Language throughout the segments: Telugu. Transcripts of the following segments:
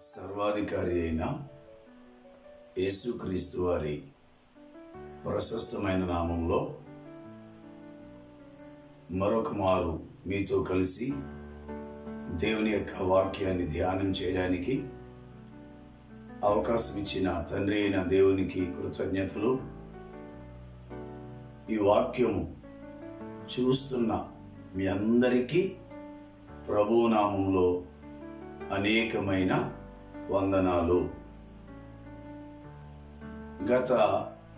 సర్వాధికారి అయిన యేసుక్రీస్తు వారి ప్రశస్తమైన నామంలో మరొక మారు మీతో కలిసి దేవుని యొక్క వాక్యాన్ని ధ్యానం చేయడానికి అవకాశం ఇచ్చిన తండ్రి అయిన దేవునికి కృతజ్ఞతలు. ఈ వాక్యము చూస్తున్న మీ అందరికీ ప్రభు నామంలో అనేకమైన వందనాలు. గత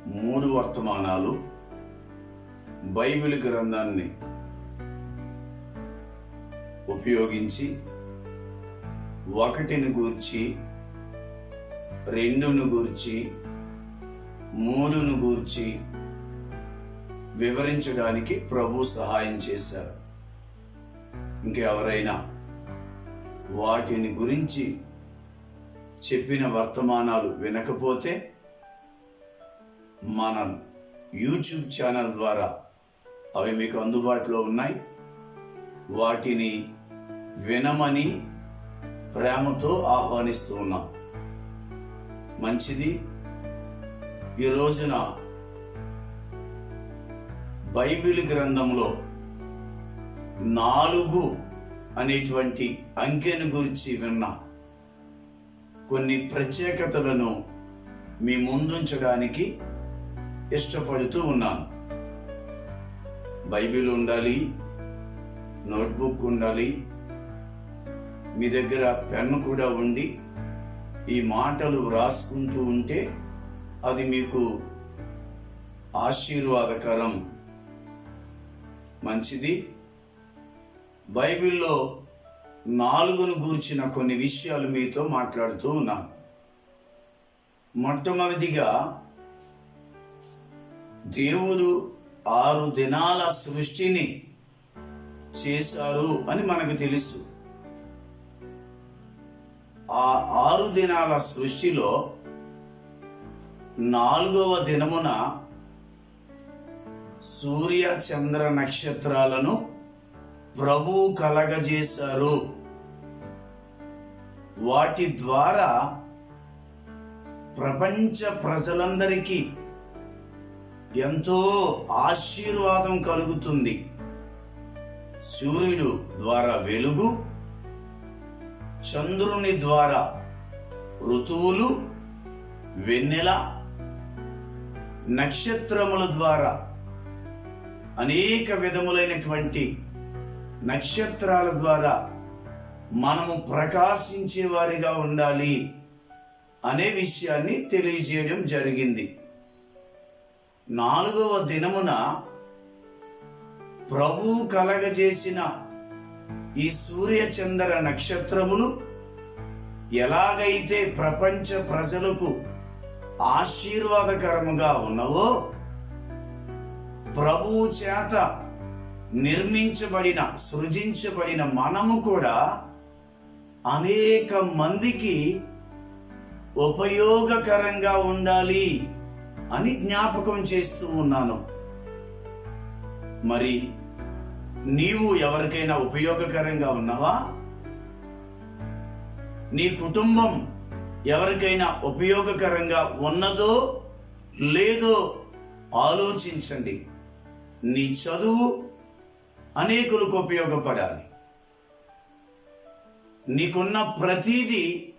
మూడు వర్తమానాలు బైబిల్ గ్రంథాన్ని ఉపయోగించి ఒకటిని గూర్చి రెండును గూర్చి మూడును గూర్చి వివరించడానికి ప్రభు సహాయం చేశారు. ఇంకెవరైనా వాటిని గురించి చెప్పిన వర్తమానాలు వినకపోతే మన యూట్యూబ్ ఛానల్ ద్వారా అవి మీకు అందుబాటులో ఉన్నాయి. వాటిని వినమని ప్రేమతో ఆహ్వానిస్తూ ఉన్నాం. మంచిది. ఈ రోజున బైబిల్ గ్రంథంలో నాలుగు అనేటువంటి అంకెను గురించి విన్నా. కొన్ని ప్రత్యేకతలను మీ ముందుంచడానికి ఇష్టపడుతూ ఉన్నాను. బైబిల్ ఉండాలి నోట్బుక్ ఉండాలి మీ దగ్గర పెన్ను కూడా ఉండి ఈ మాటలు వ్రాసుకుంటూ ఉంటే అది మీకు ఆశీర్వాదకరం. మంచిది. బైబిల్లో నాలుగును గూర్చిన కొన్ని విషయాలు మీతో మాట్లాడుతూ ఉన్నాను. మొట్టమొదటిగా దేవుడు ఆరు దినాల సృష్టిని చేశారు అని మనకు తెలుసు. ఆ ఆరు దినాల సృష్టిలో నాలుగవ దినమున సూర్య చంద్ర నక్షత్రాలను ప్రభు కలగజేశారు. వాటి ద్వారా ప్రపంచ ప్రజలందరికీ ఎంతో ఆశీర్వాదం కలుగుతుంది. సూర్యుడు ద్వారా వెలుగు చంద్రుని ద్వారా ఋతువులు వెన్నెల నక్షత్రముల ద్వారా అనేక విధములైనటువంటి నక్షత్రాల ద్వారా మనము ప్రకాశించే వారిగా ఉండాలి అనే విషయాన్ని తెలియజేయడం జరిగింది. నాలుగవ దినమున ప్రభువు కలగజేసిన ఈ సూర్యచంద్ర నక్షత్రములు ఎలాగైతే ప్రపంచ ప్రజలకు ఆశీర్వాదకరముగా ఉన్నవో ప్రభువు చేత నిర్మించబడిన సృజించబడిన మనము కూడా అనేక మందికి ఉపయోగకరంగా ఉండాలి అని జ్ఞాపకం చేస్తూ ఉన్నాను. మరి నీవు ఎవరికైనా ఉపయోగకరంగా ఉన్నావా? నీ కుటుంబం ఎవరికైనా ఉపయోగకరంగా ఉన్నదో లేదో ఆలోచించండి. నీ చదువు అనేకులకు ఉపయోగపడాలి. నీకున్న ప్రతిదీ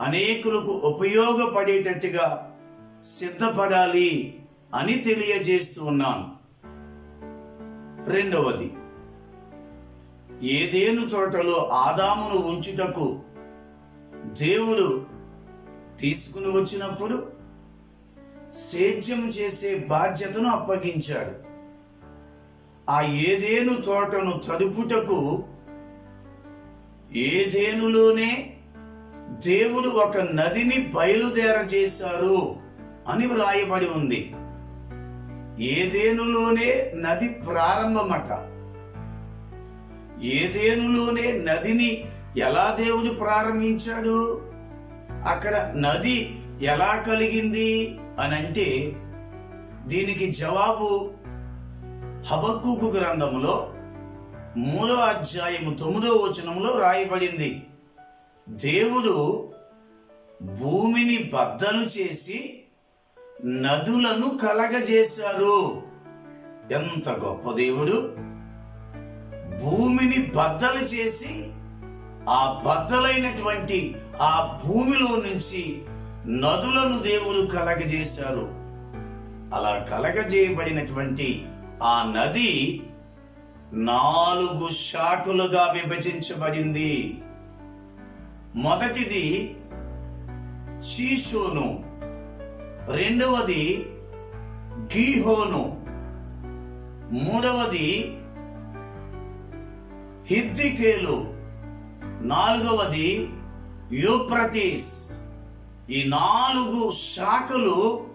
అనేకులకు ఉపయోగపడేటట్టుగా సిద్ధపడాలి అని తెలియజేస్తూ ఉన్నాను. రెండవది ఏదేను తోటలో ఆదామును ఉంచుటకు దేవుడు తీసుకుని వచ్చినప్పుడు సేద్యం చేసే బాధ్యతను అప్పగించాడు. ఆ ఏదేను తోటను తడుపుటకు ఏదేనులోనే దేవుడు ఒక నదిని బయలుదేరజేశారు అని వ్రాయబడి ఉంది. ఏదేనులోనే నది ప్రారంభమట? ఏదేనులోనే నదిని ఎలా దేవుడు ప్రారంభించాడు? అక్కడ నది ఎలా కలిగింది? అని అంటే దీనికి జవాబు హబక్కుకు గ్రంథములో మూడో అధ్యాయము తొమ్మిదో వచనంలో రాయబడింది. దేవుడు భూమిని బద్దలు చేసి నదులను కలగజేశారు. ఎంత గొప్ప దేవుడు! భూమిని బద్దలు చేసి ఆ బద్దలైనటువంటి ఆ భూమిలో నుంచి నదులను దేవుడు కలగజేశారు. అలా కలగజేయబడినటువంటి ఆ నది నాలుగు శాఖలుగా విభజించబడింది. మొదటిది షీషోను రెండవది గీహోను మూడవది హిద్దికేలు నాలుగవది యూప్రటీస్. ఈ నాలుగు శాఖలు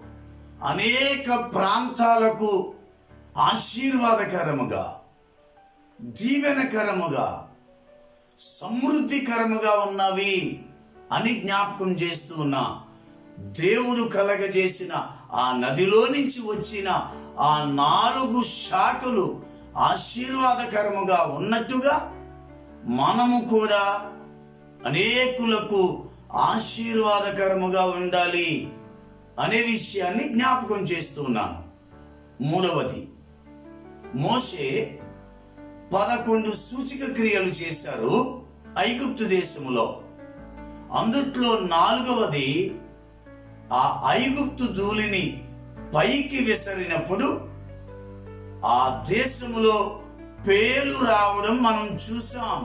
అనేక ప్రాంతాలకు ఆశీర్వాదకరముగా దీవెనకరముగా సమృద్ధికరముగా ఉన్నవి అని జ్ఞాపకం చేస్తూ ఉన్నా దేవుడు కలగజేసిన ఆ నదిలో నుంచి వచ్చిన ఆ నాలుగు శాఖలు ఆశీర్వాదకరముగా ఉన్నట్టుగా మనము కూడా అనేకులకు ఆశీర్వాదకరముగా ఉండాలి అనే విషయాన్ని జ్ఞాపకం చేస్తున్నాను మూడవది మోషే పదకొండు సూచిక క్రియలు చేశారు ఐగుప్తు దేశంలో అందుట్లో నాలుగవది ఆ ఐగుప్తు ధూళిని పైకి విసరినప్పుడు ఆ దేశంలో పేలు రావడం మనం చూసాం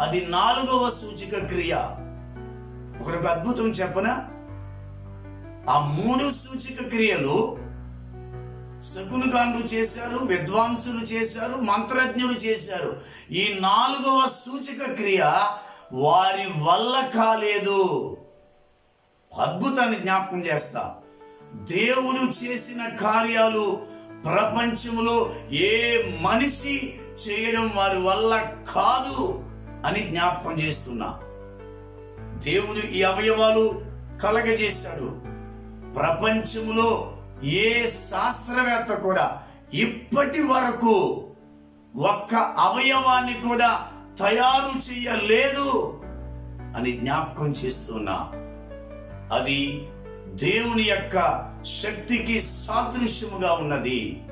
అది నాలుగవ సూచిక క్రియ. ఒకరికి అద్భుతం చెప్పనా? ఆ మూడు సూచిక క్రియలు శకునుగాండ్రు చేశారు విద్వాంసులు చేశారు మంత్రజ్ఞులు చేశారు. ఈ నాలుగవ సూచక క్రియ వారి వల్ల కాలేదు. అద్భుతాన్ని జ్ఞాపకం చేస్తా. దేవుడు చేసిన కార్యాలు ప్రపంచంలో ఏ మనిషి చేయడం వారి వల్ల కాదు అని జ్ఞాపకం చేస్తున్నా. దేవుడు ఈ అవయవాలు కలగజేశాడు. ప్రపంచంలో ఏ శాస్త్రవేత్త కూడా ఇప్పటి వరకు ఒక్క అవయవాన్ని కూడా తయారు చేయలేదు అని జ్ఞాపకం చేస్తున్నా. అది దేవుని యొక్క శక్తికి సాదృశ్యముగా ఉన్నది.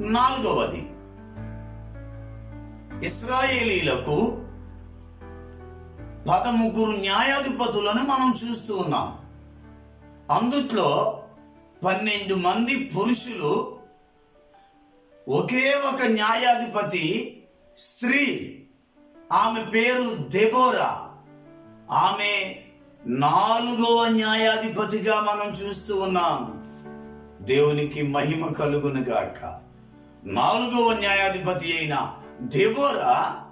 నాలుగవది. ఇస్రాయేలీలకు పదముగ్గురు న్యాయాధిపతులను మనం చూస్తూ ఉన్నాం. అందుట్లో పన్నెండు మంది పురుషులు ఒకే ఒక న్యాయాధిపతి స్త్రీ. ఆమె పేరు దెబోరా ఆమె నాలుగవ న్యాయాధిపతిగా మనం చూస్తూ ఉన్నాం. దేవునికి మహిమ కలుగును గాక. నాలుగవ న్యాయాధిపతి అయిన దెబోరా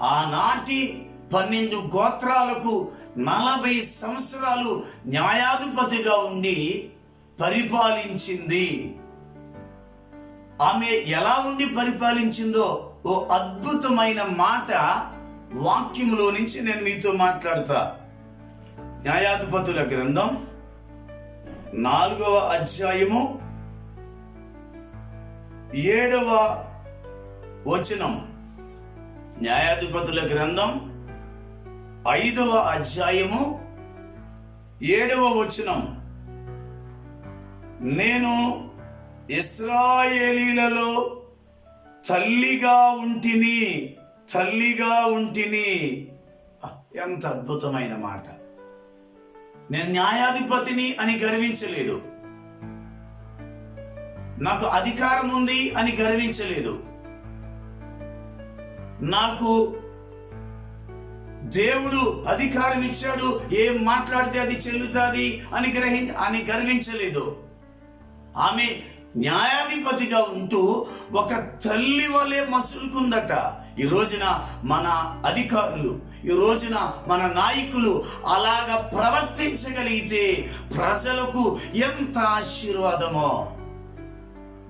ఆనాటి పన్నెండు గోత్రాలకు నలభై సంవత్సరాలు న్యాయాధిపతిగా ఉండి పరిపాలించింది. ఆమె ఎలా ఉండి పరిపాలించిందో ఓ అద్భుతమైన మాట వాక్యములో నుంచి నేను మీతో మాట్లాడతా. న్యాయాధిపతుల గ్రంథం నాలుగవ అధ్యాయము ఏడవ వచనం. న్యాయాధిపతుల గ్రంథం ఐదవ అధ్యాయము ఏడవ వచనం. నేను ఇస్రాయేలీలలో తల్లిగా ఉంటిని తల్లిగా ఉంటిని. ఎంత అద్భుతమైన మాట. నేను న్యాయాధిపతిని అని గర్వించలేదు. నాకు అధికారం ఉంది అని గర్వించలేదు. నాకు దేవుడు అధికారం ఇచ్చాడు ఏం మాట్లాడితే అది చెల్లుతుంది అని గ్రహి అని గర్వించలేదు. ఆమె న్యాయాధిపతిగా ఉంటూ ఒక తల్లి వలె మసులుకుందట. ఈ రోజున మన అధికారులు ఈ రోజున మన నాయకులు అలాగ ప్రవర్తించగలిగితే ప్రజలకు ఎంత ఆశీర్వాదమో.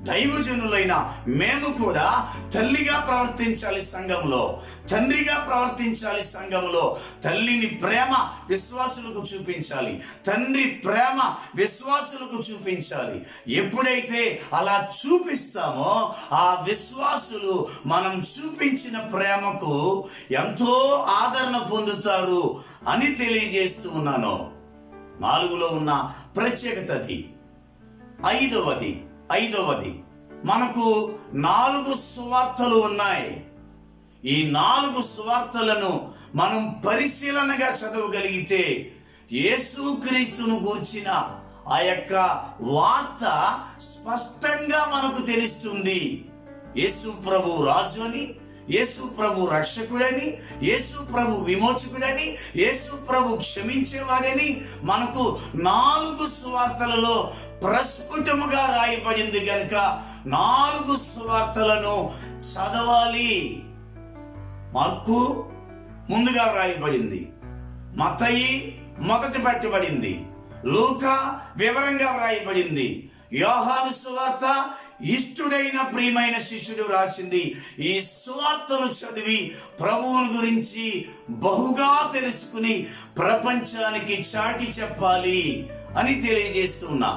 దైవజనులైన మేము కూడా తల్లిగా ప్రవర్తించాలి సంఘంలో తండ్రిగా ప్రవర్తించాలి సంఘంలో. తల్లిని ప్రేమ విశ్వాసులకు చూపించాలి. తండ్రి ప్రేమ విశ్వాసులకు చూపించాలి. ఎప్పుడైతే అలా చూపిస్తామో ఆ విశ్వాసులు మనం చూపించిన ప్రేమకు ఎంతో ఆదరణ పొందుతారు అని తెలియజేస్తూ ఉన్నాను. నాలుగులో ఉన్న ప్రత్యేకత అది. ఐదవది ఐదవది మనకు నాలుగు సువార్తలు ఉన్నాయి. ఈ నాలుగు సువార్తలను మనం పరిశీలనగా చదవగలిగితే యేసుక్రీస్తును గూర్చిన ఆ యొక్క వార్త స్పష్టంగా మనకు తెలుస్తుంది. యేసు ప్రభు రాజు అని యేసు ప్రభు రక్షకుడని యేసు ప్రభు విమోచకుడని యేసు ప్రభు క్షమించేవాడని మనకు నాలుగు సువార్తలలో ప్రస్ఫుటముగా రాయబడింది గనుక నాలుగు సువార్తలను చదవాలి. మార్కు ముందుగా వ్రాయబడింది మతయి మొదటి పెట్టబడింది. లూక వివరంగా వ్రాయబడింది యోహాను సువార్త ఇష్టుడైన ప్రియమైన శిష్యుడు రాసింది ఈ సువార్తను చదివి ప్రభువుని గురించి బహుగా తెలుసుకుని ప్రపంచానికి చాటి చెప్పాలి అని తెలియజేస్తున్నా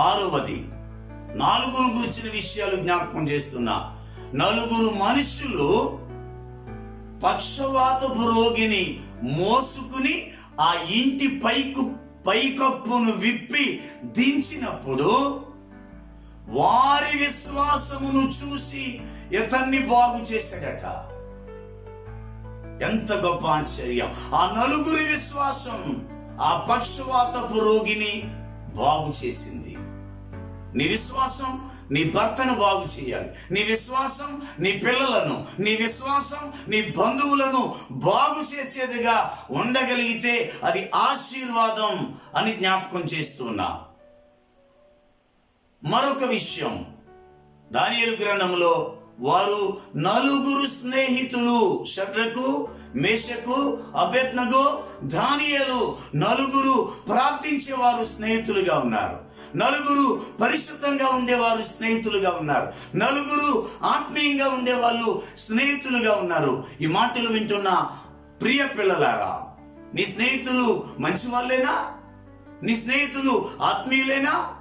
ఆరవది నాలుగును గురించిన విషయాలు జ్ఞాపకం చేస్తున్నా. నలుగురు మనుషులు పక్షవాతపు రోగిని మోసుకుని ఆ ఇంటి పైకు పైకప్పును విప్పి దించినప్పుడు విశ్వాసమును చూసి ఇతన్ని బాగు చేశాడట? ఎంత గొప్ప ఆశ్చర్యం. ఆ నలుగురి విశ్వాసం ఆ పక్షవాతపు రోగిని బాగు చేసింది. నీ విశ్వాసం నీ భర్తను బాగు చేయాలి. నీ విశ్వాసం నీ పిల్లలను నీ విశ్వాసం నీ బంధువులను బాగు చేసేదిగా ఉండగలిగితే అది ఆశీర్వాదం అని జ్ఞాపకం చేస్తున్నా. మరొక విషయం. దానియలు గ్రంథంలో వారు నలుగురు స్నేహితులు షడ్రకు మేషకు అభ్యత్నగు దానియలు నలుగురు ప్రార్థించేవారు స్నేహితులుగా ఉన్నారు. నలుగురు పరిశుద్ధంగా ఉండేవారు స్నేహితులుగా ఉన్నారు. నలుగురు ఆత్మీయంగా ఉండేవాళ్ళు స్నేహితులుగా ఉన్నారు. ఈ మాటలు వింటున్న ప్రియ పిల్లలారా నీ స్నేహితులు మంచి వాళ్ళేనా నీ స్నేహితులు ఆత్మీయులేనా?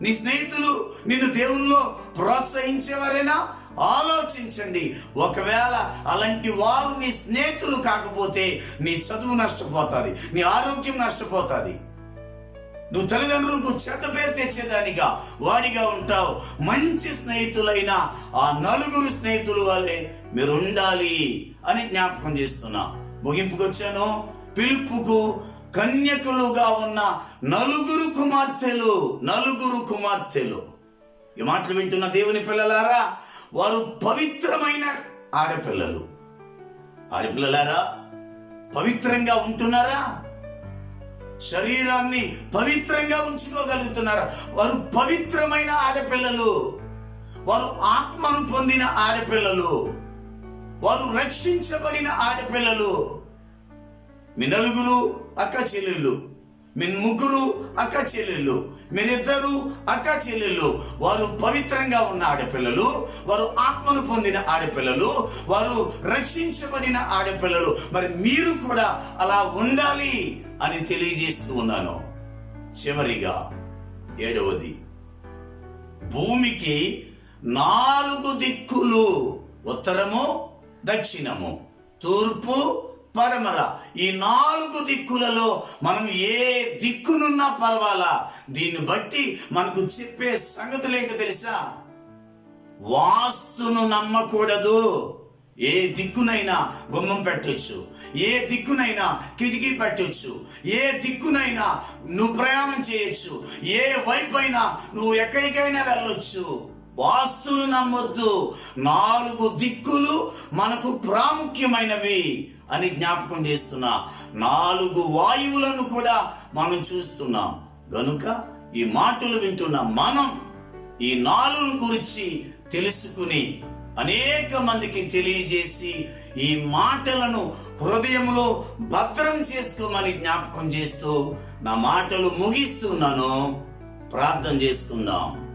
నీ స్నేహితులు నిన్ను దేవుల్లో ప్రోత్సహించేవారైనా ఆలోచించండి. ఒకవేళ అలాంటి వారు నీ స్నేహితులు కాకపోతే నీ చదువు నష్టపోతుంది నీ ఆరోగ్యం నష్టపోతుంది. నువ్వు తల్లిదండ్రులకు చెడ్డ పేరు తెచ్చేదానిగా వాడిగా ఉంటావు. మంచి స్నేహితులైన ఆ నలుగురు స్నేహితులు వాళ్ళే మీరు ఉండాలి అని జ్ఞాపకం చేస్తున్నా. ముగింపుకు వచ్చాను. పిలుపుకు కన్యకులుగా ఉన్న నలుగురు కుమార్తెలు నలుగురు కుమార్తెలు. ఈ మాటలు వింటున్న దేవుని పిల్లలారా వారు పవిత్రమైన ఆడపిల్లలు. ఆడపిల్లలారా పవిత్రంగా ఉంటున్నారా? శరీరాన్ని పవిత్రంగా ఉంచుకోగలుగుతున్నారా? వారు పవిత్రమైన ఆడపిల్లలు. వారు ఆత్మను పొందిన ఆడపిల్లలు. వారు రక్షించబడిన ఆడపిల్లలు. మీ నలుగురు అక్క చెల్లెళ్ళు మీ ముగ్గురు అక్క చెల్లెళ్ళు. మీరిద్దరు అక్క చెల్లెళ్ళు. వారు పవిత్రంగా ఉన్న ఆడపిల్లలు వారు ఆత్మను పొందిన ఆడపిల్లలు వారు రక్షించబడిన ఆడపిల్లలు. మరి మీరు కూడా అలా ఉండాలి అని తెలియజేస్తూ ఉన్నాను. చివరిగా ఏడవది భూమికి నాలుగు దిక్కులు ఉత్తరము దక్షిణము. తూర్పు పరమర. ఈ నాలుగు దిక్కులలో మనం ఏ దిక్కునున్నా పర్వాలా? దీన్ని బట్టి మనకు చెప్పే సంగతులేంటో తెలుసా? వాస్తును నమ్మకూడదు. ఏ దిక్కునైనా గుమ్మం పెట్టొచ్చు. ఏ దిక్కునైనా కిటికీ పెట్టొచ్చు. ఏ దిక్కునైనా నువ్వు ప్రయాణం చేయొచ్చు. ఏ వైపైనా నువ్వు ఎక్కడికైనా వెళ్ళొచ్చు. వాస్తులు నమ్మొద్దు. నాలుగు దిక్కులు మనకు ప్రాముఖ్యమైనవి అని జ్ఞాపకం చేస్తున్నా. నాలుగు వాయువులను కూడా మనం చూస్తున్నాం. గనుక ఈ మాటలు వింటున్న మనం ఈ నాలుగు గురించి తెలుసుకుని అనేక మందికి తెలియజేసి ఈ మాటలను హృదయంలో భద్రం చేసుకోమని జ్ఞాపకం చేస్తూ నా మాటలు ముగిస్తున్నాను. ప్రార్థన చేసుకుందాం.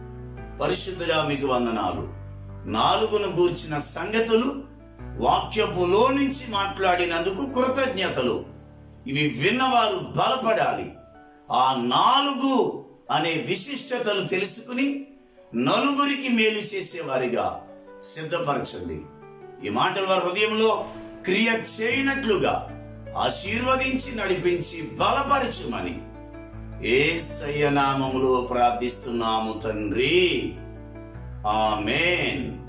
పరిశుద్ధుడా మీకు వందనాలు. నాలుగును గూర్చిన సంగతులు వాక్యపులో నుంచి మాట్లాడినందుకు కృతజ్ఞతలు. ఇవి విన్నవారు బలపడాలి. ఆ నాలుగు అనే విశిష్టతలు తెలుసుకుని నలుగురికి మేలు చేసేవారిగా సిద్ధపరచండి. ఈ మాటలు వారి హృదయంలో క్రియ చేయనట్లుగా ఆశీర్వదించి నడిపించి బలపరచుమని ఏసయ్య నామములో ప్రార్థిస్తున్నాము తండ్రి. ఆమెన్.